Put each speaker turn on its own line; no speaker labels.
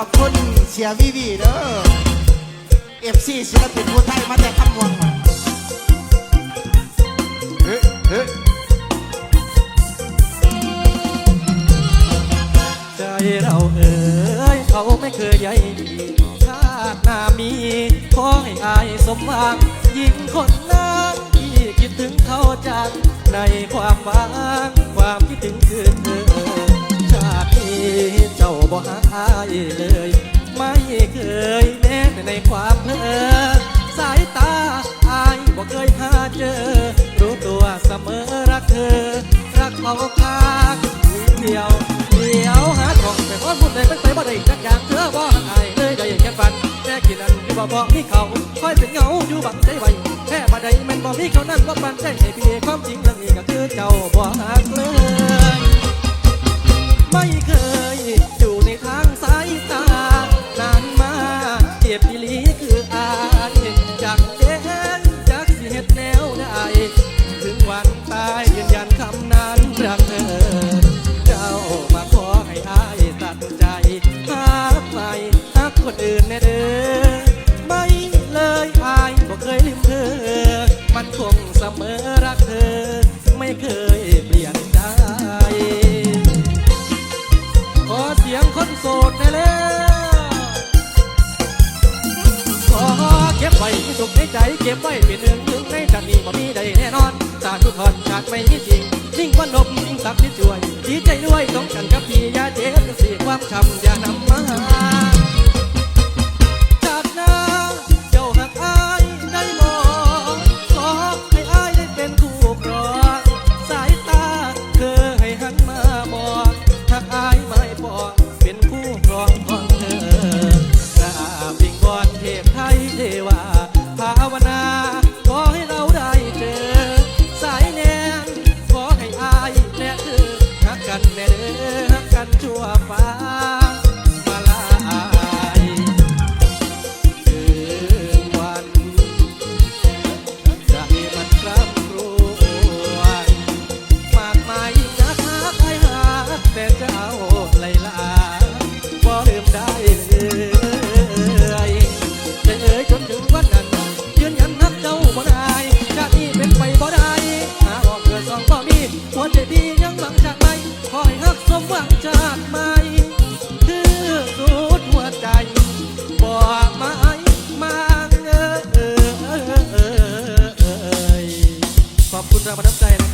ขอบคุณเสียวีวีเด้อเอฟซีศิลปินผู้ไทยมาแต่คำมวงมาเฮ้เฮ้
ใจเราเอ่ยเขาไม่เคยใยดีชาติหน้ามีขอให้อายสมหวังยิ่งคนนั้นที่คิดถึงเขาจังในความหวังความคิดถึงคือเธอ ในความเพลอสายตาอายบ่เคยหาเจอ รู้ตัวเสมอรักเธอ รักเขาข้างเดียวเดียวหาทองแต่พอพูดได้เป็นไปบ่ได้จักอย่างเธอบ่หักอายเลยได้แค่ฝันแม่กินนั้นที่บ่บอกมีเขาคอยเป็นเงาอยู่บังใจไว้แค่บ่ได้แม่นบ่มีเขานั้นบ่าปันใจให้พี่ความจริงเรื่องนี้ก็คือเจ้าบ่ อรักเธอ ไม่เคยเปลี่ยนใจ ขอเสียงคนโสดได้แล้วขอเก็บไว้ที่สุขในใจ เก็บไว้เป็นเรื่งหนึ่งในชาตินี้บ่มีใดแน่นอนสาธุทอนชาติไม่มีจริงยิ่งวันนบยิ่งสักดิ์ที่ช่วยดีใจด้วยสงกันกับพี่ยาเจ็บเสียความช้ำอย่านำมา กันชั่วฟ้ามาลายคืนวันจะให้มันกล้ำรวยมากมายนักหักไอ้หักแต่เจ้าไลลาบ่ลืมได้เลยแต่เอ่ยจนถึงวันนั้น ยืนยันนักเจ้าบ่ได้ชาตินี้เป็นไปบ่ได้หาออกเกิดสองบ่มีหัวใจพี่ยัง หวังจากไปคือรูดหัวใจบอกมาไอ้มาเออเออเออขอบคุณแรงบันดาลใจ